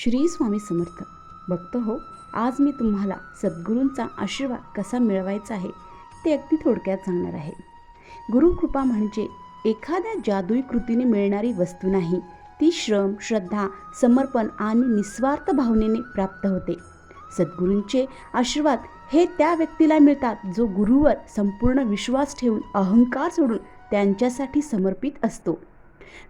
श्री स्वामी समर्थ. भक्त हो आज मी तुम्हाला सद्गुरूंचा आशीर्वाद कसा मिळवायचा आहे ते अगदी थोडक्यात सांगणार आहे. गुरुकृपा म्हणजे एखाद्या जादुई कृतीने मिळणारी वस्तू नाही ती श्रम श्रद्धा समर्पण आणि निस्वार्थ भावनेने प्राप्त होते. सद्गुरूंचे आशीर्वाद हे त्या व्यक्तीला मिळतात जो गुरुवर संपूर्ण विश्वास ठेवून अहंकार सोडून त्यांच्यासाठी समर्पित असतो.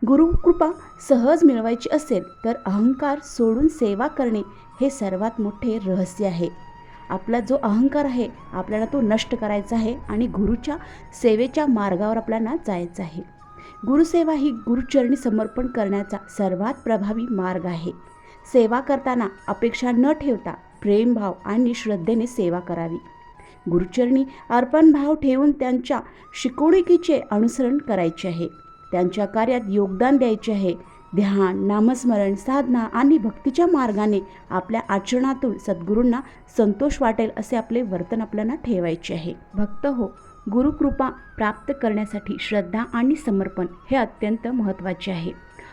गुरुकृपा सहज मिळवायची असेल तर अहंकार सोडून सेवा करणे हे सर्वात मोठे रहस्य आहे. आपला जो अहंकार आहे आपल्याला तो नष्ट करायचा आहे आणि गुरुच्या सेवेच्या मार्गावर आपल्याला जायचं आहे. गुरुसेवा ही गुरुचरणी समर्पण करण्याचा सर्वात प्रभावी मार्ग आहे. सेवा करताना अपेक्षा न ठेवता प्रेमभाव आणि श्रद्धेने सेवा करावी. गुरुचरणी अर्पणभाव ठेवून त्यांच्या शिकवणुकीचे अनुसरण करायचे आहे. त्यांच्या कार्यात योगदान द्यायचे आहे. ध्यान नामस्मरण साधना आणि भक्तीच्या मार्गाने आपल्या आचरणातून सद्गुरूंना संतोष वाटेल असे आपले वर्तन आपल्याला ठेवायचे आहे. भक्त हो गुरुकृपा प्राप्त करण्यासाठी श्रद्धा आणि समर्पण हे अत्यंत महत्त्वाचे आहे.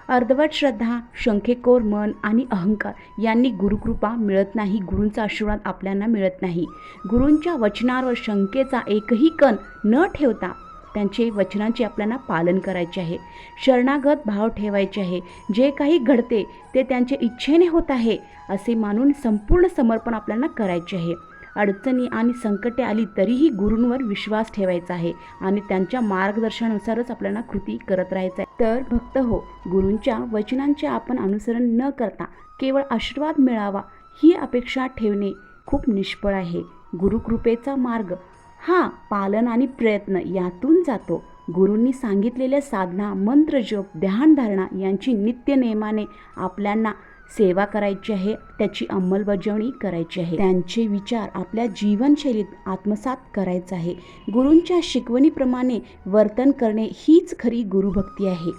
अर्धवट श्रद्धा शंखेकोर मन आणि अहंकार यांनी गुरुकृपा मिळत नाही गुरूंचा आशीर्वाद आपल्याला मिळत नाही. गुरूंच्या वचनावर शंकेचा एकही कण न ठेवता त्यांचे वचनांचे आपल्याला पालन करायचे आहे. शरणागत भाव ठेवायचे आहे. जे काही घडते ते त्यांच्या इच्छेने होत आहे असे मानून संपूर्ण समर्पण आपल्याला करायचे आहे. अडचणी आणि संकटे आली तरीही गुरूंवर विश्वास ठेवायचा आहे आणि त्यांच्या मार्गदर्शनानुसारच आपल्याला कृती करत राहायचं आहे. तर भक्त हो गुरूंच्या वचनांचे आपण अनुसरण न करता केवळ आशीर्वाद मिळावा ही अपेक्षा ठेवणे खूप निष्फळ आहे. गुरुकृपेचा मार्ग हा पालन आणि प्रयत्न यातून जातो. गुरूंनी सांगितलेल्या साधना मंत्रजप ध्यानधारणा यांची नित्य नियमाने आपल्यांना सेवा करायची आहे त्याची अंमलबजावणी करायची आहे. त्यांचे विचार आपल्या जीवनशैलीत आत्मसात करायचं आहे. गुरूंच्या शिकवणीप्रमाणे वर्तन करणे हीच खरी गुरुभक्ती आहे.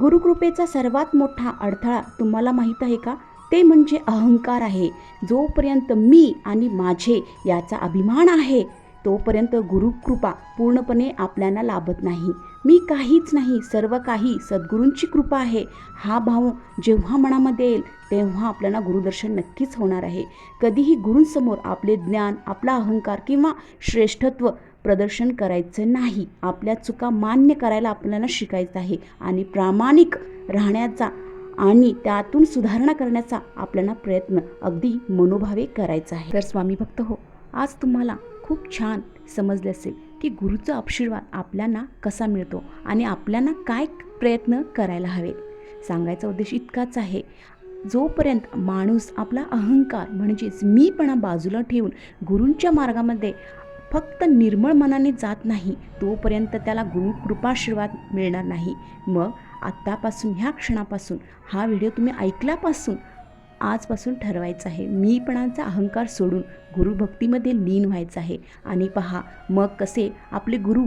गुरुकृपेचा सर्वात मोठा अडथळा तुम्हाला माहीत आहे का? ते म्हणजे अहंकार आहे. जोपर्यंत मी आणि माझे याचा अभिमान आहे तोपर्यंत गुरुकृपा पूर्णपणे आपल्याला लाभत नाही. मी काहीच नाही सर्व काही सद्गुरूंची कृपा आहे. हा भाव जेव्हा मनामध्ये येईल तेव्हा आपल्याला गुरुदर्शन नक्कीच होणार आहे. कधीही गुरूंसमोर आपले ज्ञान आपला अहंकार किंवा श्रेष्ठत्व प्रदर्शन करायचं नाही. आपल्या चुका मान्य करायला आपल्याला शिकायचं आहे आणि प्रामाणिक राहण्याचा आणि त्यातून सुधारणा करण्याचा आपल्याला प्रयत्न अगदी मनोभावे करायचा आहे. तर स्वामी भक्त हो आज तुम्हाला खूप छान समजले असेल की गुरुचा आशीर्वाद आपल्याला कसा मिळतो आणि आपल्याला काय प्रयत्न करायला हवेत. सांगायचा उद्देश इतकाच आहे जोपर्यंत माणूस आपला अहंकार म्हणजेच मीपणा बाजूला ठेवून गुरूंच्या मार्गामध्ये फक्त निर्मळ मनाने जात नाही तोपर्यंत त्याला गुरु कृपाशीर्वाद मिळणार नाही. मग आत्तापासून ह्या क्षणापासून हा व्हिडिओ तुम्ही ऐकल्यापासून आजपासून ठरवायचं आहे. मीपणाचा अहंकार सोडून गुरुभक्तीमध्ये लीन व्हायचं आहे. आणि पहा मग कसे आपले गुरु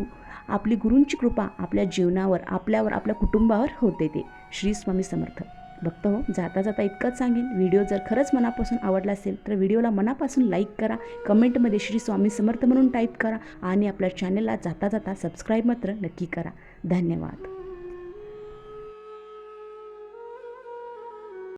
आपली गुरूंची कृपा आपल्या जीवनावर आपल्यावर आपल्या कुटुंबावर होते ते. श्री स्वामी समर्थ. भक्त हो जाता जाता इतकंच सांगेन. व्हिडिओ जर खरंच मनापासून आवडला असेल तर व्हिडिओला मनापासून लाईक करा. कमेंटमध्ये श्री स्वामी समर्थ म्हणून टाईप करा. आणि आपल्या चॅनलला जाता जाता सबस्क्राईब मात्र नक्की करा. धन्यवाद.